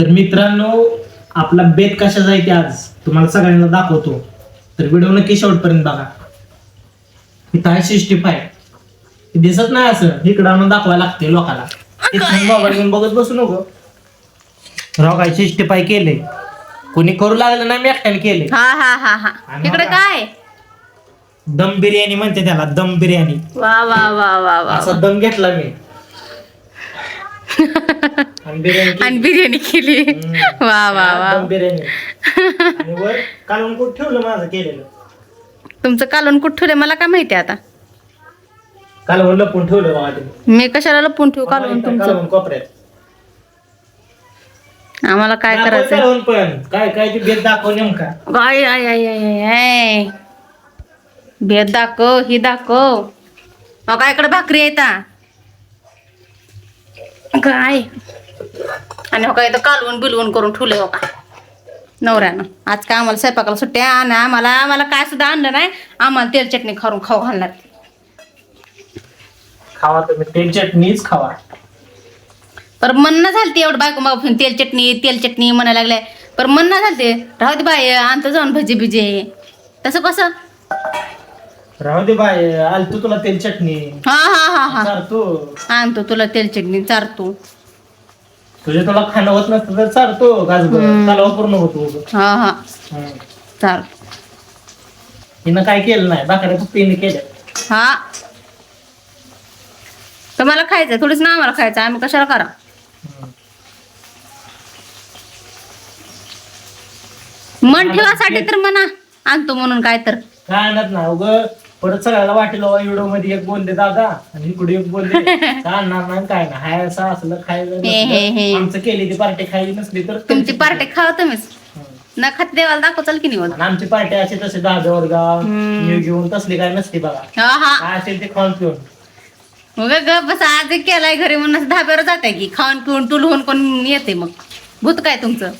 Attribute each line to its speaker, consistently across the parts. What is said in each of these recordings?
Speaker 1: तर मित्रांनो आपला बेत कशाचा आहे ते आज तुम्हाला सगळ्यांना दाखवतो. तर व्हिडिओ नक्की शेवटपर्यंत बघा. इथं आहे सिक्स्टी फाय दिसत नाही असं. इकडं आणून दाखवायला लागते लोकांना मोबाईल घेऊन बघत बसू नको. राव काय सिक्स्टी फाय केले कोणी करू लागलं नाही मी एकट्याने केले
Speaker 2: हा हा हा हा.
Speaker 1: आणि
Speaker 2: इकडे
Speaker 1: बघा.
Speaker 2: काय?
Speaker 1: दम बिर्याणी म्हणते त्याला दम बिर्याणी.
Speaker 2: वा वा वा वा वा
Speaker 1: असा दम घेतला मी. आणि बिर्याणी केली.
Speaker 2: वा वा वा.
Speaker 1: बिर्याणी. आणि वर कालवण कुठं ठेवलं माझं केलेलं?
Speaker 2: तुमचं कालवण कुठं ठेवलंय मला काय माहिती आता?
Speaker 1: कालवण लपून ठेवलं
Speaker 2: मी कशाला लपून ठेवू कालवण तुमचं?
Speaker 1: कोपऱ्यात.
Speaker 2: आम्हाला काय करायचं
Speaker 1: पण. काय काय ते भेद दाखव नेमका.
Speaker 2: आय आय आय आय आय आय भेद दाखव ही दाखव. अहो काय इकडे भाकरी येता काय आणि हो काय इथं कालवून बिलवून करून ठेवले हो का? नवऱ्यानं. आज काय आम्हाला स्वयंपाकाला सुट्ट्या आणि आम्हाला आम्हाला काय सुद्धा आणलं नाही. आम्हाला तेल चटणी खाऊन खाऊ घालणार.
Speaker 1: खावा तुम्ही तेल चटणीच खावा.
Speaker 2: पर मन ना झालते एवढं बायको मग तेल चटणी तेल चटणी म्हणायला लागले. पर मन ना झालते राहू दे बाय आणतो जाऊन भजी बिजे. तसं कसं?
Speaker 1: राहू दे बाय आलतो तुला तेल चटणी.
Speaker 2: हा हा हा हा.
Speaker 1: चारतो.
Speaker 2: आणतो तुला तेल चटणी चारतो.
Speaker 1: तुझे तुला खाणं होत नसतं तर चारतो गाजबर
Speaker 2: हम्म.
Speaker 1: कालवा पूर्ण होतो
Speaker 2: हा हा.
Speaker 1: हम्म.
Speaker 2: चार
Speaker 1: हिनं काय केलं नाही. बाकड्या फक्त हिने केल्या.
Speaker 2: हा. तर मला खायचं थोडीच ना आम्हाला खायचं आम्ही कशाला करा. मन ठेवासाठी तर म्हणा. आणतो म्हणून काय तर
Speaker 1: काय आणत ना उग. परत सगळ्याला वाटेल व्हिडिओमध्ये एक बोलले दादा आणि इकडे एक बोलले. आणणार नाही काय ना हाय असं असलं खायला
Speaker 2: हे, हे, हे.
Speaker 1: आमचं केली ती पार्टी खायची नसली तर
Speaker 2: तुमची पार्टी खावा तुम्हीच. न खात देवाला दाखव चल की
Speaker 1: आणि आमची पार्टी असे तसे दहा वर्गाव
Speaker 2: हम्म.
Speaker 1: घेऊन तसली काय नसते बघा.
Speaker 2: हा हा.
Speaker 1: काय असेल ते खाऊन पिऊन.
Speaker 2: मग ग बस आज केलाय घरी म्हणून धाब्यावर जाते की खाऊन पिऊन टुलवून कोण येते मग. भूत काय तुमचं?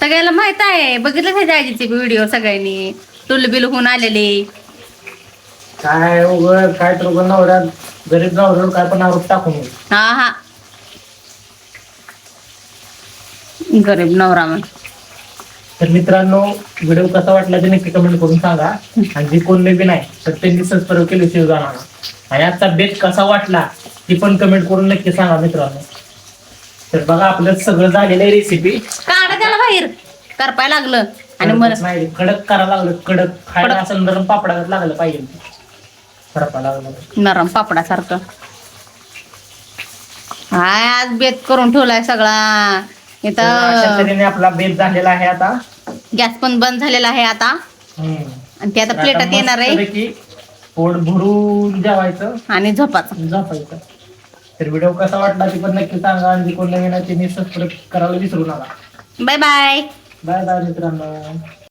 Speaker 2: सगळ्याला माहीत आहे. बघितलं आजीचे व्हिडिओ सगळ्यांनी. टुल बिल होऊन आलेले.
Speaker 1: काय उघड काय तर उघड नवऱ्या गरीब नवऱ्यावर काय पण आरोप टाकून.
Speaker 2: हा हा. गरीब नवरा मग
Speaker 1: तर मित्रांनो व्हिडिओ कसा वाटला ते नक्की कमेंट करून सांगा. आणि जे कोण बी नाही तर त्यांनी सबस्क्राईब केले शिव जाणार आणि आजचा बेट कसा वाटला ती पण कमेंट करून नक्की सांगा मित्रांनो. तर बघा आपलं सगळं झालेलं आहे रेसिपी
Speaker 2: काढा त्याला बाहेर. करपाय लागलं. आणि मला
Speaker 1: नाही कडक करायला लागलं. कडक खायला नरम पापडागत लागलं पाहिजे.
Speaker 2: नरम पापडासारखं. हाय आज बेत करून ठेवलाय सगळा. इथं
Speaker 1: आपला बेत झालेला आहे आता.
Speaker 2: गॅस पण बंद झालेला आहे आता. आणि ते आता प्लेटात येणार आहे.
Speaker 1: पोट भरून जेवायचं.
Speaker 2: आणि झोपाचं
Speaker 1: झोपायचं. तर व्हिडिओ कसा वाटला ते पण नक्की सांगा आणि कोण नवीन आहे त्यांनी सबस्क्राईब करायला विसरू नका.
Speaker 2: Bye bye.
Speaker 1: बाय बाय मित्रांनो.